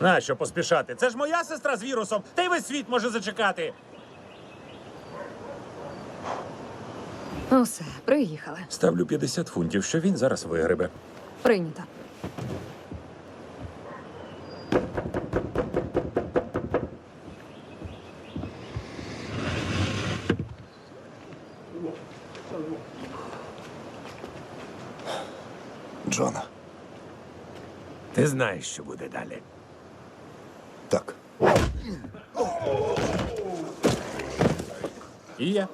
Нащо поспішати? Це ж моя сестра з вірусом, та й весь світ може зачекати. Усе, приїхали. Ставлю 50 фунтів, що він зараз вигребе. Прийнято. Джона. Ти знаєш, що буде далі. Так. І я.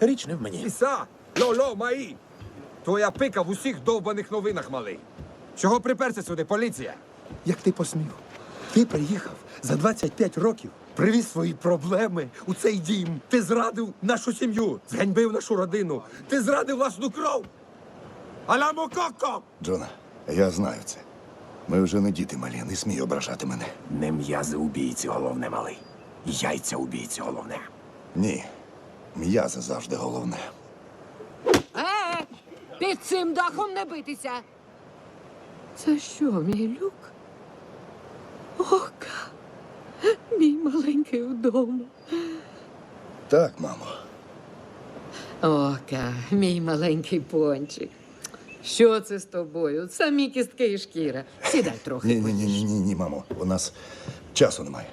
Річ не в мені. Іса! Ло-ло, маї! Твоя пика в усіх довбаних новинах, малий. Чого приперся сюди, поліція? Як ти посмів? Ти приїхав за 25 років, привіз свої проблеми у цей дім. Ти зрадив нашу сім'ю, зганьбив нашу родину. Ти зрадив власну кров. Аламо коко! Джона, я знаю це. Ми вже не діти малі, не смій ображати мене. Не м'язи убійці головне, малий. Яйця убійці головне. Ні. М'язи завжди головне. Е, під цим дахом не битися. Це що, мій люк? Ока, мій маленький вдома. Так, мамо. Ока, мій маленький пончик. Що це з тобою? Самі кістки і шкіра. Сідай трохи. Ні, ні, ні, ні, ні, ні, мамо. У нас часу немає.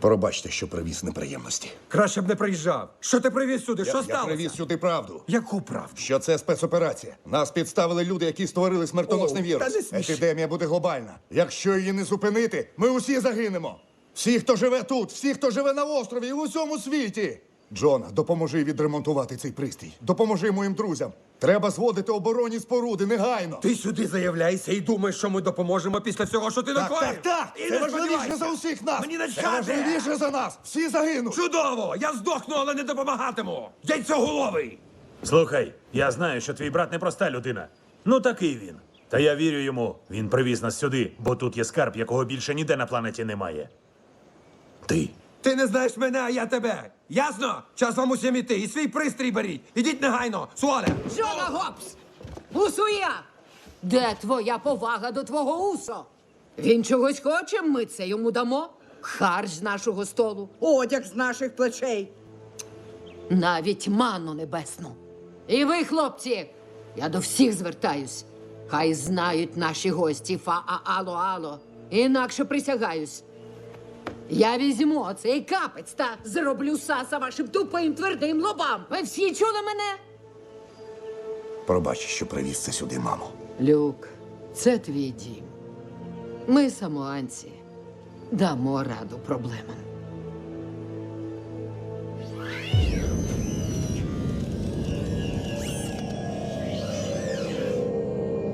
Пробачте, що привіз неприємності. Краще б не приїжджав. Що ти привіз сюди? Що я, я сталося? привіз сюди правду. Яку правду? Що це спецоперація? Нас підставили люди, які створили смертоносний О, вірус. та не сміши. Епідемія буде глобальна. Якщо її не зупинити, ми усі загинемо. Всі, хто живе тут, всі, хто живе на острові і в усьому світі. Джона, допоможи відремонтувати цей пристрій. Допоможи моїм друзям. Треба зводити оборонні споруди негайно. Ти сюди заявляєшся і думаєш, що ми допоможемо після всього, що ти Так, накоїв? так, так! І Це не важливіше сподівайся. за усіх нас! Мені Це начхати! важливіше за нас! Всі загинуть! Чудово! Я здохну, але не допомагатиму! Яйцеголовий! Слухай, я знаю, що твій брат непроста людина. Ну такий він. Та я вірю йому. Він привіз нас сюди, бо тут є скарб, якого більше ніде на планеті немає. Ти. Ти не знаєш мене, а я тебе. Ясно? Час вам усім іти. І свій пристрій беріть. Ідіть негайно. Суоля! Джона Гопс! Усуя! Де твоя повага до твого усо? Він чогось хоче, ми це йому дамо. Харч з нашого столу, одяг з наших плечей. навіть ману небесну. І ви, хлопці, я до всіх звертаюсь. Хай знають наші гості фа-а-ало-ало. Інакше присягаюсь. Я візьму оцей капець та зроблю саса вашим тупим твердим лобам. Ви всі чули мене? Пробач, що привіз це сюди, мамо. Люк, це твій дім. Ми, самоанці, дамо раду проблемам.